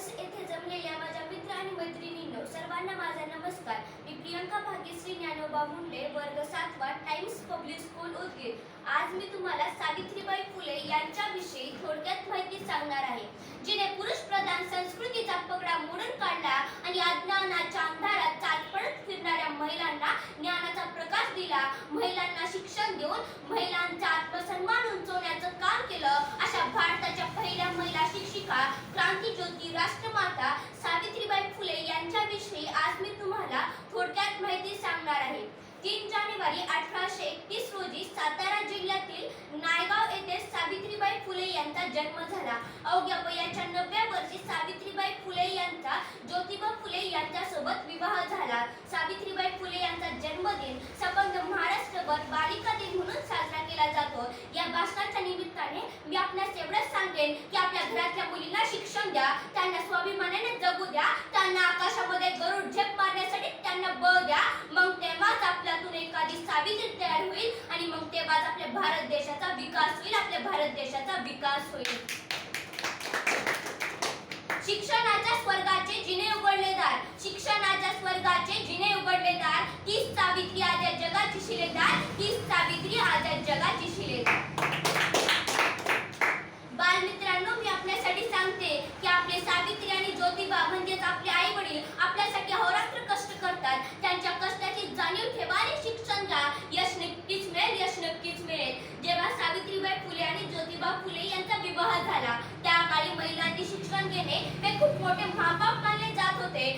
Campus येथे जमलेल्या माझ्या मित्र आणि मैत्रिणींनो सर्वांना माझा नमस्कार. मी प्रियंका भाग्यश्री ज्ञानोबा मुंडे वर्ग सातवा टाइम्स पब्लिक स्कूल उदगीर. आज मी तुम्हाला सावित्रीबाई फुले यांच्याविषयी थोडक्यात माहिती सांगणार आहे जिने पुरुष प्रधान संस्कृतीचा पगडा मोडून काढला आणि अज्ञानाच्या अंधारात चालपडत फिरणाऱ्या महिलांना ज्ञानाचा प्रकाश दिला. महिलांना शिक्षण देऊन महिलांचा आत्मसन्मान उंचवण्याचं काम क्रांतीज्योती राष्ट्रमाता सावित्रीबाई फुले यांच्याविषयी आज मी तुम्हाला थोडक्यात माहिती सांगणार आहे. तीन जानेवारी अठराशे एकतीस रोजी सातारा जिल्ह्यातील नायगाव येथे सावित्रीबाई फुले यांचा जन्म झाला. अवघ्या वयाच्या नवव्या वर्षी सावित्रीबाई फुले यांचा ज्योतिबा फुले यांच्यासोबत विवाह झाला सावित्रीबाई फुले यांचा जन्मदिन संबंध महाराष्ट्रभर बालिका दिन म्हणून साजरा केला जातो या भाषणाच्या मी आपल्यास एवढंच सांगेन की आपल्या घरातल्या मुलींना शिक्षण द्या त्यांना स्वाभिमानाने जगू द्या त्यांना आकाशामध्ये गरुड झेप मारण्यासाठी त्यांना बळ द्या. मग तेव्हाच आपल्यातून एखादी सावित्री तयार होईल आणि मग तेव्हाच आपल्या भारत देशाचा विकास होईल आपल्या भारत देशाचा विकास होईल. शिक्षणाच्या स्वर्गाचे जिने उघडले दार. शिक्षणाच्या स्वर्गाचे जिने उघडले दार. तीच सावित्री आज जगाची शिलेदार. तीच सावित्री आज जगाची शिक्षण ते खूप मोठे महापाप मानले जात होते.